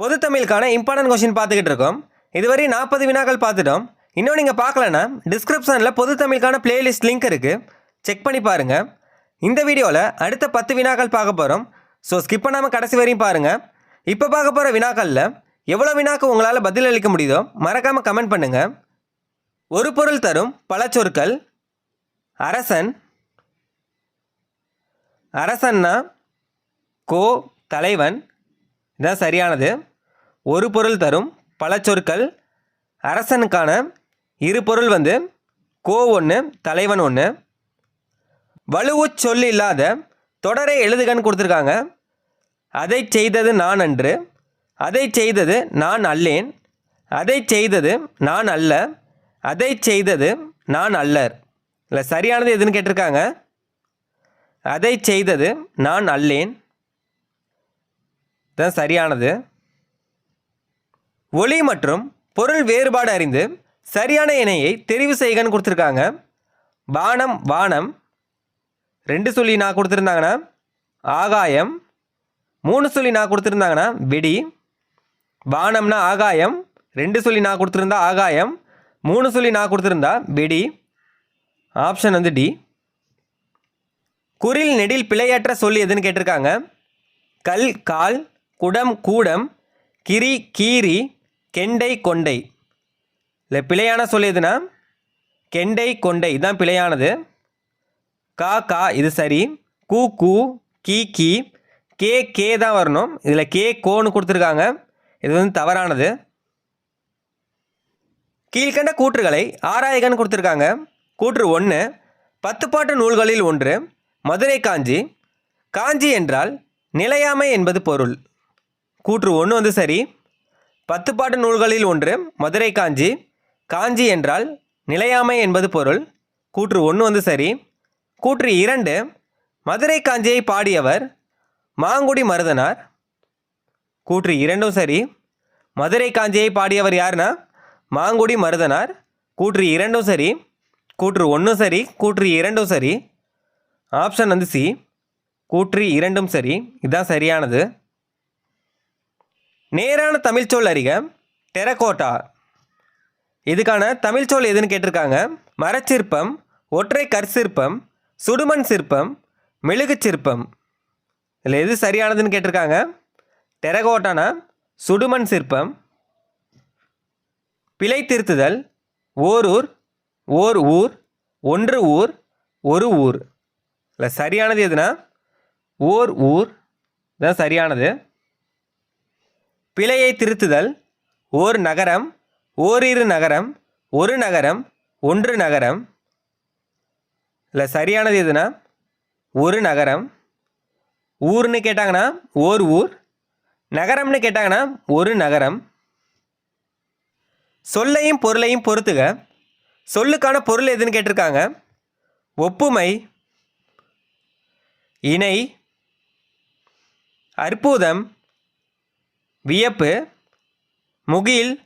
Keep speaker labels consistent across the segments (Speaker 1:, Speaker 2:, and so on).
Speaker 1: பொது தமிழுக்கான important question பார்த்துக்கிட்டு இருக்கோம் இதுவரை நாற்பது வினாக்கள் பார்த்துட்டோம். இன்னும் நீங்கள் பார்க்கலன்னா டிஸ்கிரிப்ஷனில் பொது தமிழுக்கான பிளேலிஸ்ட் லிங்க் இருக்குது செக் பண்ணி பாருங்கள் இந்த வீடியோவில் அடுத்த பத்து வினாக்கள் பார்க்க போகிறோம் ஸோ ஸ்கிப் பண்ணாமல் கடைசி வரையும் பாருங்கள் இப்போ பார்க்க போகிற வினாக்களில் எவ்வளோ வினாக்கு உங்களால் பதில் அளிக்க முடியுதோ மறக்காமல் கமெண்ட் பண்ணுங்கள் ஒரு பொருள் தரும் பல சொற்கள் அரசன். அரசன்னா கோ தலைவன். இதான் சரியானது. ஒரு பொருள் தரும் பல சொற்கள். அரசனுக்கான இரு பொருள் வந்து கோ ஒன்று தலைவன் ஒன்று வலுவுச் சொல் இல்லாத தொடரை எழுதுகன்னு கொடுத்துருக்காங்க. அதை செய்தது நான் அன்று அதை செய்தது நான் அல்லேன் அதை செய்தது நான் அல்ல அதை செய்தது நான் அல்லர். இல்லை சரியானது எதுன்னு கேட்டிருக்காங்க? அதை செய்தது நான் அல்லேன் தான் சரியானது. ஒளி மற்றும் பொருள் வேறுபாடு அறிந்து சரியான இணையை தெரிவு செய்கன்னு கொடுத்துருக்காங்க. வானம் வானம். ரெண்டு சொல்லி நான் கொடுத்துருந்தாங்கன்னா ஆகாயம். மூணு சொல்லி நான் கொடுத்துருந்தாங்கன்னா வெடி. வானம்னா ஆகாயம். ரெண்டு சொல்லி நான் கொடுத்துருந்தா ஆகாயம். மூணு சொல்லி நான் கொடுத்துருந்தா வெடி. ஆப்ஷன் வந்து டி. குரில் நெடில் பிழையற்ற சொல் எதுன்னு கேட்டிருக்காங்க. கல் கால் குடம் கூடம் கிரி கீரி கெண்டை கொண்டை. இல்லை பிழையான சொல் எதுனா? கெண்டை கொண்டை இதுதான் பிழையானது. கா கா இது சரி. கூ கூ கீ கீ கே கே தான் வரணும். இதில் கே கோன்னு கொடுத்துருக்காங்க. இது வந்து தவறானது. கீழ்கண்ட கூற்றுகளை ஆராயகன்னு கொடுத்துருக்காங்க. கூற்று ஒன்று பத்துப்பாட்டு நூல்களில் ஒன்று மதுரை காஞ்சி. காஞ்சி என்றால் நிலையாமை என்பது பொருள். கூற்று ஒன்று வந்து சரி. பத்துப்பாட்டு நூல்களில் ஒன்று மதுரை காஞ்சி. காஞ்சி என்றால் நிலையாமை என்பது பொருள். கூற்று ஒன்று வந்து சரி. கூற்று இரண்டு மதுரை காஞ்சியை பாடியவர் மாங்குடி மருதனார். கூற்று இரண்டும் சரி. மதுரை காஞ்சியை பாடியவர் யாருன்னா மாங்குடி மருதனார். கூற்று இரண்டும் சரி. கூற்று ஒன்றும் சரி. கூற்று இரண்டும் சரி. ஆப்ஷன் வந்து சி. கூற்று இரண்டும் சரி. இதுதான் சரியானது. நேரான தமிழ்ச்சொல் அறிக. டெரகோட்டா. இதுக்கான தமிழ்ச்சொல் எதுன்னு கேட்டிருக்காங்க? மரச்சிற்பம் ஒற்றை கற்சிற்பம் சுடுமண் சிற்பம் மெழுகுச் சிற்பம். இதில் எது சரியானதுன்னு கேட்டிருக்காங்க? டெரகோட்டானா? சுடுமண் சிற்பம். பிழை திருத்துதல். ஓரூர் ஓர் ஊர் ஒன்று ஊர் ஒரு ஊர். இல்லை சரியானது எதுனா? ஓர் ஊர். தான் சரியானது. பிழையை திருத்துதல் ஓர் நகரம் ஓரிரு நகரம் ஒரு நகரம் ஒன்று நகரம். இல்லை சரியானது எதுனா? ஒரு நகரம். ஊர்னு கேட்டாங்கன்னா ஓர் ஊர். நகரம்னு கேட்டாங்கன்னா ஒரு நகரம். சொல்லையும் பொருளையும் பொறுத்துக. சொல்லுக்கான பொருள் எதுன்னு கேட்டிருக்காங்க? ஒப்புமை இணை அற்புதம் வியப்பு முகில்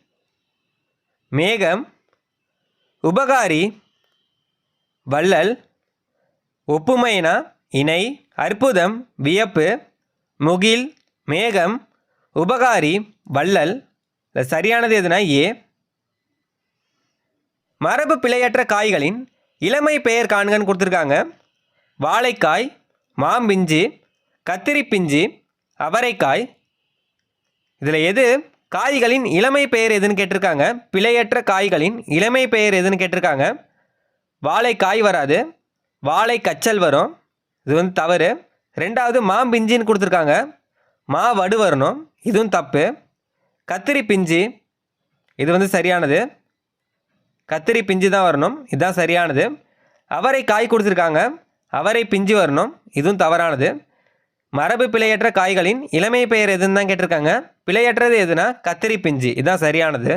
Speaker 1: மேகம் உபகாரி வள்ளல் ஒப்புமைனா இணை அற்புதம் வியப்பு முகில் மேகம் உபகாரி வள்ளல். சரியானது எதுனா ஏ? மரபு பிழையற்ற காய்களின் இளமை பெயர் காண்கன்னு கொடுத்துருக்காங்க. வாழைக்காய் மாம்பிஞ்சு கத்திரி பிஞ்சு அவரைக்காய் இதில் எது? காய்களின் இளமை பெயர் எதுன்னு கேட்டிருக்காங்க. பிழையற்ற காய்களின் இளமை பெயர் எதுன்னு கேட்டிருக்காங்க. வாழை காய் வராது. வாழை கச்சல் வரும். இது வந்து தவறு. ரெண்டாவது மாம்பிஞ்சின்னு கொடுத்துருக்காங்க. மா வடு வரணும். இதுவும் தப்பு. கத்திரி பிஞ்சு. இது வந்து சரியானது. கத்திரி பிஞ்சு தான் வரணும். இதுதான் சரியானது. அவரை காய் கொடுத்துருக்காங்க. அவரை பிஞ்சு வரணும். இதுவும் தவறானது. மரபு பிழையற்ற காய்களின் இளமை பெயர் எதுன்னு தான் கேட்டிருக்காங்க. பிழையற்றது எதுனா கத்திரி பிஞ்சு. இதுதான் சரியானது.